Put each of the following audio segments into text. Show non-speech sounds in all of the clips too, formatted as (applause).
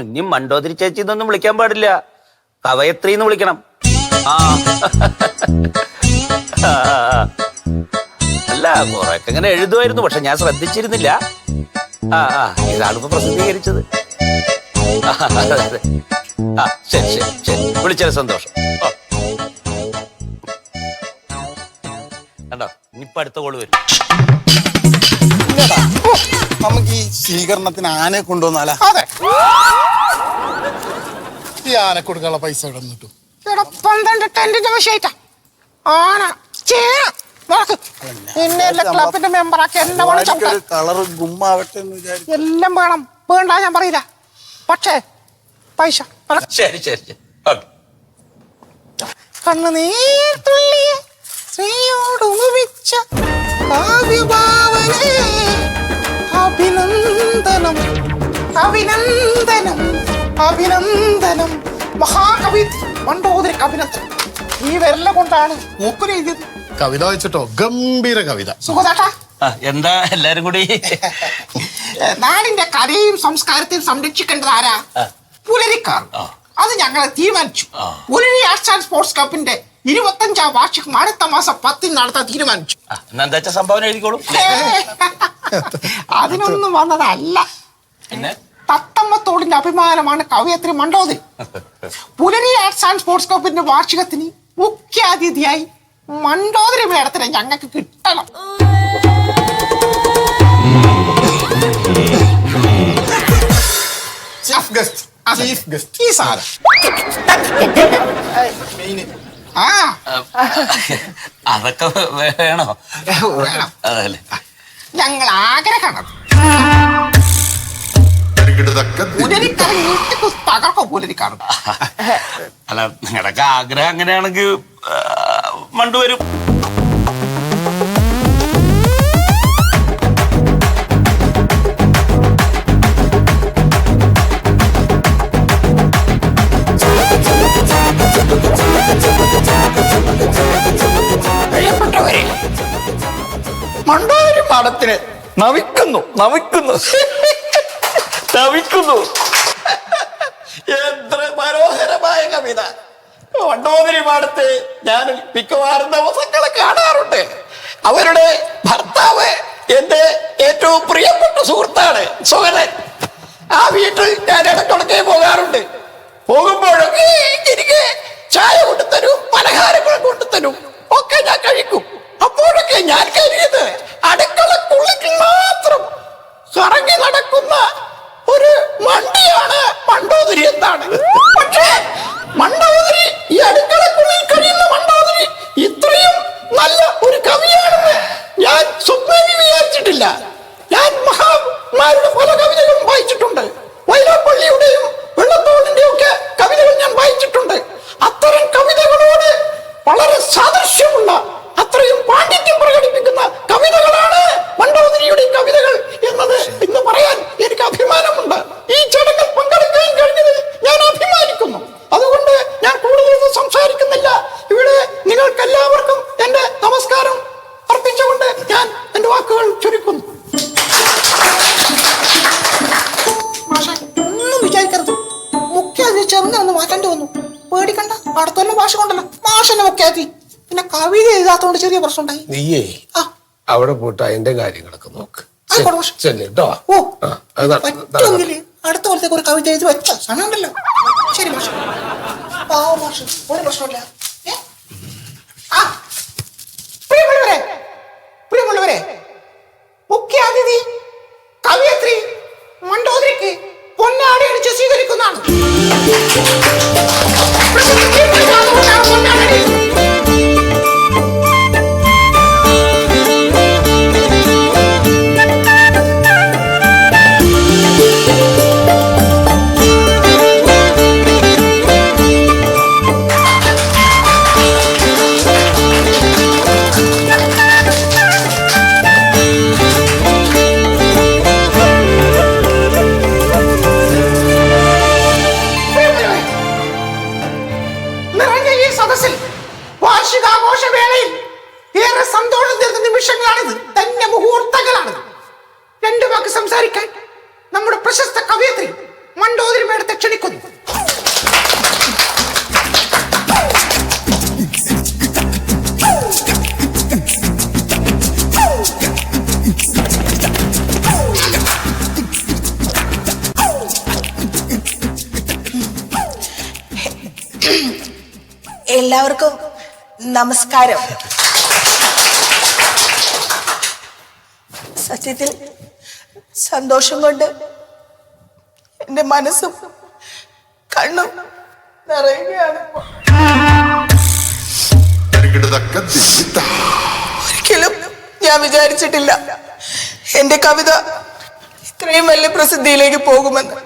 ഇനി മണ്ടോതിരി ചേച്ചി ഇതൊന്നും വിളിക്കാൻ പാടില്ല. കവയത്രി എന്ന് വിളിക്കണം. ആ. അല്ല കൊറേയൊക്കെ ഇങ്ങനെ എഴുതുമായിരുന്നു പക്ഷെ ഞാൻ ശ്രദ്ധിച്ചിരുന്നില്ല. ആ ആ ഇതാണിപ്പോ പ്രസിദ്ധീകരിച്ചത്. ആ, ശരി ശരി ശരി. വിളിച്ചത് സന്തോഷം. കണ്ടോ? ഇനിയിപ്പോ അടുത്ത കോൾ വരും. നമുക്ക് ഈ സ്വീകരണത്തിന് ആനയെ കൊണ്ടുവന്നാലാ? അതെ. ഈ ആന കൊടുക്കാനുള്ള പൈസ ഇവിടെ നിന്ന് കിട്ടും? ഇവിടെ പന്ത്രണ്ട് ടെന്റിന്റെ വിഷയറ്റാ ആന ചേന നടക്ക് പിന്നെ എല്ലാ ക്ലബിന്റെ മെമ്പറാക്കി എന്നെ വേണം എല്ലാം വേണ്ട ഞാൻ പറയില്ല. പക്ഷേ പൈസ. നടക്ക്. ശരി ശരി ശരി. ഓക്കെ. കണ്ണുനീർ തുള്ളിയ ശ്രീയോട് ഉപമിച്ച കാവ്യഭാവനേ അഭിനന്ദനം. അഭിനന്ദനം അഭിനന്ദനം. മഹാകവി മണ്ടോദരി അഭിനന്ദനം. ഈ വിരല കൊണ്ടാണ് മൂക്കുര എഴുതിയത്. കവിത വെച്ചിട്ടോ ഗംഭീര കവിത. സുഖതാട്ടാ എന്താ എല്ലാരും കൂടി? നാടിന്റെ കലയും സംസ്കാരത്തെയും സംരക്ഷിക്കേണ്ടത് ആരാ? പുലരിക്കാർ. അത് ഞങ്ങളെ തീരുമാനിച്ചു. പുലരി ആർട്സ് ആൻഡ് സ്പോർട്സ് കപ്പിന്റെ ഇരുപത്തഞ്ചാം വാർഷികം അടുത്ത മാസം പത്തിന് നടത്താൻ തീരുമാനിച്ചു. സംഭവം സംഭാവന എഴുതിക്കോളും അതിനൊന്നും വന്നതല്ല. പിന്നെ? തത്തമ്മത്തോടിന്റെ അഭിമാനമാണ് കവയത്രി മണ്ടോദരി പുലരി ആർട്സ് ആൻഡ് സ്പോർട്സ് ക്ലബിന്റെ വാർഷികത്തിന് മുഖ്യാതിഥിയായി മണ്ടോദരി മേടത്തിന് ഞങ്ങൾക്ക് കിട്ടണം. ചീഫ് ഗസ്റ്റ് ചീഫ് ഗസ്റ്റ് ഈ സാധനം ആ. അതൊക്കെ വേണോ? വേണം. അതല്ലേ. ഞങ്ങൾ ആഗ്രഹമാണ് തകർക്കോ പുലരിക്കാരൻ (laughs) അല്ല നിങ്ങളുടെയൊക്കെ ആഗ്രഹം അങ്ങനെയാണെങ്കിൽ മണ്ടു വരും. മാടത്തിന് നവിക്കുന്നു നവിക്കുന്നു. (laughs) നവിക്കുന്നു എത്ര മനോഹരമായ കവിത. വണ്ടോതിരി പാടത്ത് ഞാൻ മിക്കവാറും ദിവസങ്ങളെ കാണാറുണ്ട്. അവരുടെ ഭർത്താവ് എന്റെ ഏറ്റവും പ്രിയപ്പെട്ട സുഹൃത്താണ് സുഹൃതൻ ആ വീട്ടിൽ ഞാൻ ഇടയ്ക്കിടയ്ക്ക് പോകാറുണ്ട്. പോകുമ്പോഴൊക്കെ എനിക്ക് ചായ കൊണ്ടുതരും പലഹാരങ്ങൾ കൊണ്ടുതരും. ഒക്കെ ഞാൻ കഴിക്കും. അപ്പോഴൊക്കെ ഞാൻ കരുതിയത് അടുക്കളക്കുള്ളിൽ മാത്രം കറങ്ങി നടക്കുന്ന എന്താണ്? പക്ഷേ മണ്ടോദരി ഈ അടുക്കളക്കുള്ളിൽ കഴിയുന്ന മണ്ടോദരി ഇത്രയും നല്ല ഒരു കവിയാണെന്ന് ഞാൻ സ്വപ്നം വിചാരിച്ചിട്ടില്ല. ഞാൻ മഹാന്മാരുടെ പല കവിതകളും വായിച്ചിട്ടുണ്ട്. വൈലോപ്പള്ളിയുടെയും മുഖ്യാതി പിന്നെ കവിത എഴുതാത്തോണ്ട് ചെറിയ പ്രശ്നം ഉണ്ടായി നീയേ ആ. അവിടെ പോയിട്ട് അതിന്റെ കാര്യങ്ങളൊക്കെ നോക്ക്. ആയിക്കോട്ടെ മാഷെ. ചെല്ലു കേട്ടോ ഓ. ആ, അത് നട- പറ്റുമെങ്കിൽ അടുത്ത കൊല്ലത്തേക്ക് ഒരു കവിത എഴുതി വെച്ച. സമയമുണ്ടല്ലോ. ശരി മാഷ്. പാവ മാഷ്. ഒരു പ്രശ്നമില്ല നിമിഷങ്ങളാണിത്. ധന്യ മുഹൂർത്തങ്ങളാണിത് രണ്ടു വാക്ക് സംസാരിക്കാൻ നമ്മുടെ പ്രശസ്ത കവയത്രി മണ്ടോതിരി മേടത്തെ ക്ഷണിക്കുന്നു. എല്ലാവർക്കും നമസ്കാരം. സത്യത്തിൽ സന്തോഷം കൊണ്ട് എന്റെ മനസ്സും കണ്ണും നിറയുകയാണ്. ഒരിക്കലും ഞാൻ വിചാരിച്ചിട്ടില്ല എന്റെ കവിത ഇത്രയും വലിയ പ്രസിദ്ധിയിലേക്ക് പോകുമെന്ന്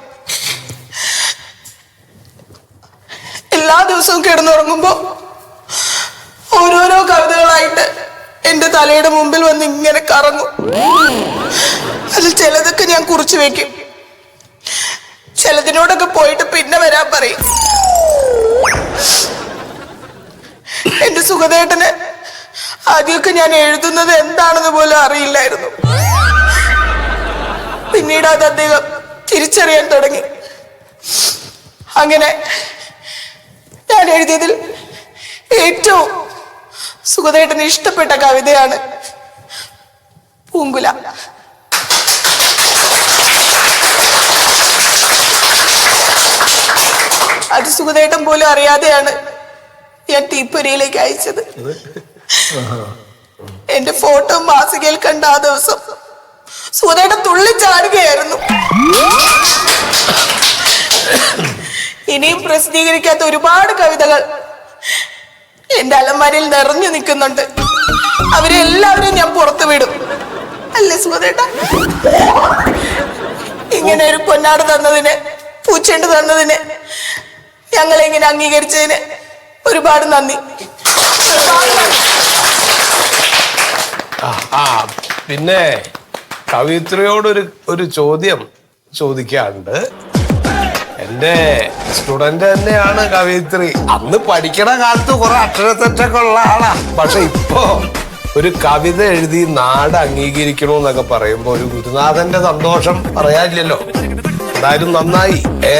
എല്ലാ ദിവസവും കിടന്നുറങ്ങുമ്പോ ഓരോരോ കവിതകളായിട്ട് എന്റെ തലയുടെ മുമ്പിൽ വന്ന് ഇങ്ങനെ കറങ്ങും. അതിൽ ചിലതൊക്കെ ഞാൻ കുറിച്ചു വെക്കും. ചിലതിനോടൊക്കെ പോയിട്ട് പിന്നെ വരാൻ പറയും. എന്റെ സുഖദേട്ടന് ആദ്യമൊക്കെ ഞാൻ എഴുതുന്നത് എന്താണെന്ന് പോലും അറിയില്ലായിരുന്നു. പിന്നീട് അത് അദ്ദേഹം തിരിച്ചറിയാൻ തുടങ്ങി. അങ്ങനെ ഞാൻ എഴുതിയതിൽ ഏറ്റവും സുഖദേട്ടന് ഇഷ്ടപ്പെട്ട കവിതയാണ് പൂങ്കുല. അത് സുഗതേട്ടൻ പോലും അറിയാതെയാണ് ഞാൻ തീപ്പൊരിയിലേക്ക് അയച്ചത്. എന്റെ ഫോട്ടോ മാസികയിൽ കണ്ട ആ ദിവസം സുഗതേട്ടൻ തുള്ളിച്ചാടുകയായിരുന്നു ഇനിയും പ്രസിദ്ധീകരിക്കാത്ത ഒരുപാട് കവിതകൾ എന്റെ അലമാരയിൽ നിറഞ്ഞു നിൽക്കുന്നുണ്ട്. അവരെ എല്ലാവരെയും ഞാൻ പുറത്തു വിടും. അല്ലേ സുമതേട്ട ഇങ്ങനെ ഒരു പൊന്നാട് തന്നതിന് പൂച്ചെണ്ട് തന്നതിന് ഞങ്ങളെ ഇങ്ങനെ അംഗീകരിച്ചതിന് ഒരുപാട് നന്ദി. പിന്നെ കവിത്രയോടൊരു ഒരു ചോദ്യം ചോദിക്കാറുണ്ട് എന്റെ സ്റ്റുഡന്റ് തന്നെയാണ് കവിത്രി അന്ന് പഠിക്കണ കാലത്ത് കുറെ അക്ഷരത്തെറ്റൊക്കെ ഉള്ള ആളാ. പക്ഷെ ഇപ്പോ ഒരു കവിത എഴുതി നാട് അംഗീകരിക്കണമെന്നൊക്കെ പറയുമ്പോ ഒരു ഗുരുനാഥന്റെ സന്തോഷം പറയാനില്ലല്ലോ. എന്തായാലും നന്നായി. ഏ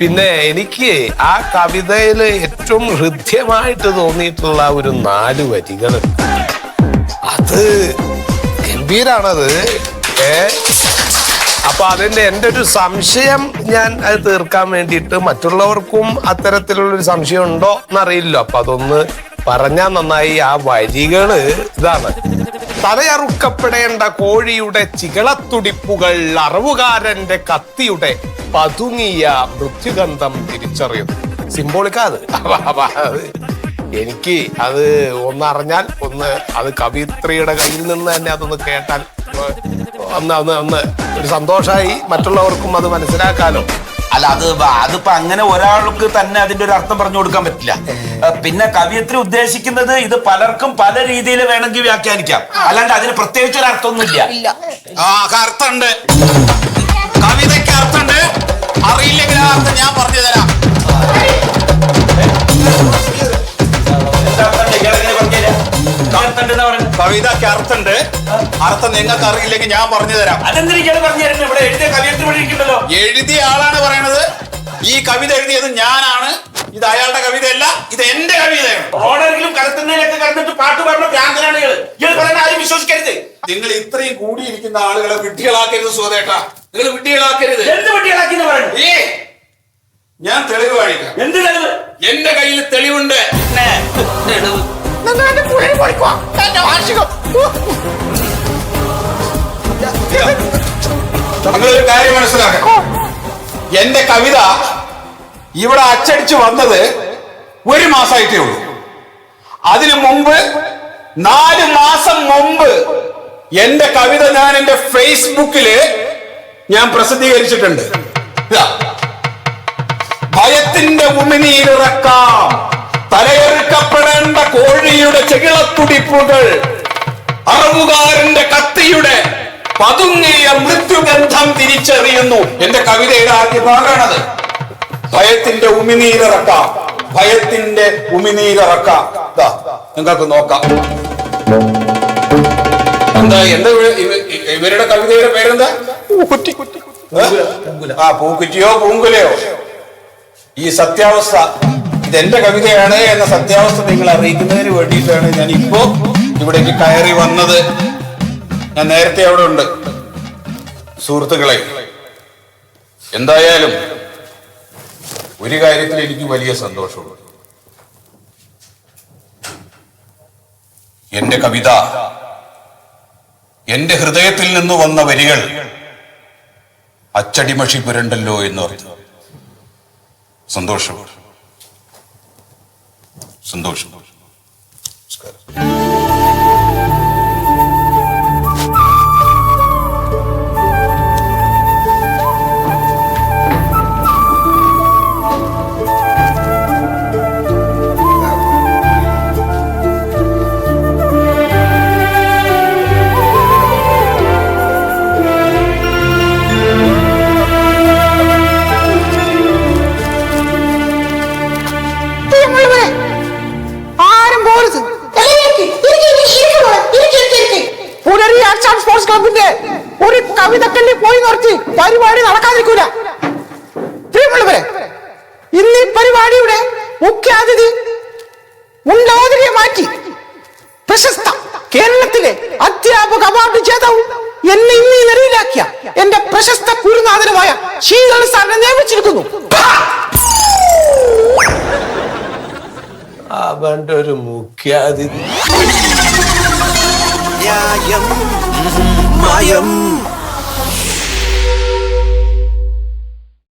പിന്നെ എനിക്ക് ആ കവിതയിൽ ഏറ്റവും ഹൃദ്യമായിട്ട് തോന്നിയിട്ടുള്ള ഒരു നാല് വരികൾ അത് ഗംഭീരാണത്. ഏ അപ്പൊ അതിന്റെ എന്റെ ഒരു സംശയം ഞാൻ അത് തീർക്കാൻ വേണ്ടിയിട്ട് മറ്റുള്ളവർക്കും അത്തരത്തിലുള്ള ഒരു സംശയം ഉണ്ടോ എന്നറിയില്ലോ അപ്പൊ അതൊന്ന് പറഞ്ഞാൽ നന്നായി ആ വരികൾ ഇതാണ്. തലയറുക്കപ്പെടേണ്ട കോഴിയുടെ ചികളത്തുടിപ്പുകൾ അറിവുകാരന്റെ കത്തിയുടെ പതുങ്ങിയ മൃത്യുഗന്ധം തിരിച്ചറിയുന്നു. സിംബോളിക്കാത് (laughs) എനിക്ക് അത് ഒന്നറിഞ്ഞാൽ ഒന്ന് അത് കവിത്രിയുടെ കയ്യിൽ നിന്ന് തന്നെ അതൊന്ന് കേട്ടാൽ ഒന്ന് ഒന്ന് ഒന്ന് ഒരു സന്തോഷമായി മറ്റുള്ളവർക്കും അത് മനസ്സിലാക്കാലോ. അല്ല അത് അതിപ്പോ അങ്ങനെ ഒരാൾക്ക് തന്നെ അതിന്റെ ഒരു അർത്ഥം പറഞ്ഞു കൊടുക്കാൻ പറ്റില്ല. പിന്നെ കവിയത്രി ഉദ്ദേശിക്കുന്നത് ഇത് പലർക്കും പല രീതിയിൽ വേണമെങ്കിൽ വ്യാഖ്യാനിക്കാം. അല്ലാണ്ട് അതിന് പ്രത്യേകിച്ച് ഒരു അർത്ഥമൊന്നുമില്ല. ഇല്ല. ആ അർത്ഥമുണ്ട്. കവിതയ്ക്ക് അർത്ഥമുണ്ട്. അറിയില്ലെങ്കിൽ ആ അർത്ഥം ഞാൻ പറഞ്ഞു തരാം. കവിതയ്ക്ക് അർത്ഥമുണ്ട് അർത്ഥം നിങ്ങൾക്ക് അറിയില്ലെങ്കിൽ ഞാൻ പറഞ്ഞു തരാം. അതെന്തിനാണ് പറഞ്ഞു തരുന്നത്? ഇവിടെ എഴുതിയ എഴുതിയ ആളാണ് പറയണത്. ഈ കവിത എഴുതിയത് ഞാനാണ്. ഇത് അയാളുടെ കവിതയല്ല ഇത് എന്റെ കവിതയാണ്. റോഡെങ്കിലും പാട്ട് പാടുന്ന ഭ്രാന്തനാണ് ഇയാൾ. ഇയാൾ പറയുന്ന ആരും വിശ്വസിക്കരുത്. നിങ്ങൾ ഇത്രയും കൂടിയിരിക്കുന്ന ആളുകളെ വിഡ്ഢികളാക്കരുത് സുഖേട്ട നിങ്ങൾ വിഡ്ഢികളാക്കരുത്. എന്ത് പറയുന്നത് ഏ ഞാൻ തെളിവ് കാണിക്കാം എന്ത് തെളിവ്? എന്റെ കയ്യിൽ തെളിവുണ്ട്. പിന്നെ തെളിവ് നിങ്ങളൊരു കാര്യം മനസ്സിലാക്കണം. എന്റെ കവിത ഇവിടെ അച്ചടിച്ചു വന്നത് ഒരു മാസമായിട്ടേ ഉള്ളൂ. അതിനു മുമ്പ് നാല് മാസം മുമ്പ് എന്റെ കവിത ഞാൻ എന്റെ ഫേസ്ബുക്കിൽ ഞാൻ പ്രസിദ്ധീകരിച്ചിട്ടുണ്ട്. ഭയത്തിന്റെ തലയെറുക്കപ്പെടേണ്ട കോഴിയുടെ ചെകിളത്തുടിപ്പുകൾ അറവുകാരന്റെ കത്തിയുടെ പതുങ്ങിയ മൃത്യുബന്ധം തിരിച്ചറിയുന്നു. എന്റെ കവിതയുടെ ആദ്യ ഭാഗമാണത് ഭയത്തിന്റെ ഉമിനീരിറക്കാം ഭയത്തിന്റെ ഉമിനീരിറക്കാം. നിങ്ങൾക്ക് നോക്കാം. എന്താ എന്താ ഇവ- ഇവ- ഇവരുടെ കവിതയുടെ പേരെന്താ? ആ പൂക്കുറ്റിയോ പൂങ്കുലയോ? ഈ സത്യാവസ്ഥ ഇതെന്റെ കവിതയാണ് എന്ന സത്യാവസ്ഥ നിങ്ങൾ അറിയിക്കുന്നതിന് വേണ്ടിയിട്ടാണ് ഞാൻ ഇപ്പോ ഇവിടേക്ക് കയറി വന്നത്. ഞാൻ നേരത്തെ അവിടെ ഉണ്ട്. സുഹൃത്തുക്കളെ എന്തായാലും ഒരു കാര്യത്തിൽ എനിക്ക് വലിയ സന്തോഷമുണ്ട്. എന്റെ കവിത എന്റെ ഹൃദയത്തിൽ നിന്ന് വന്ന വരികൾ അച്ചടിമഷി പുരണ്ടല്ലോ എന്ന് പറയുന്നു. സന്തോഷം. സന്തോഷം നമസ്കാരം പരിപാടി നടക്കാതിരിക്കൂല. പ്രിയമുള്ളവരെ ഇന്ന് ഈ പരിപാടിയുടെ മുഖ്യാതിഥി ഉണ്ടാതിരിയെ മാറ്റി പ്രശസ്ത കേരളത്തിലെ അധ്യാപക അവാർഡ് ജേതാവും എന്നെ ഇന്ന് നിലയിലാക്കിയ എന്റെ പ്രശസ്ത ഗുരുനാഥനുമായ ശീതൾ സാറിനെ നിയമിച്ചിരിക്കുന്നു. അവന്റെ ഒരു മുഖ്യാതിഥി. മായം.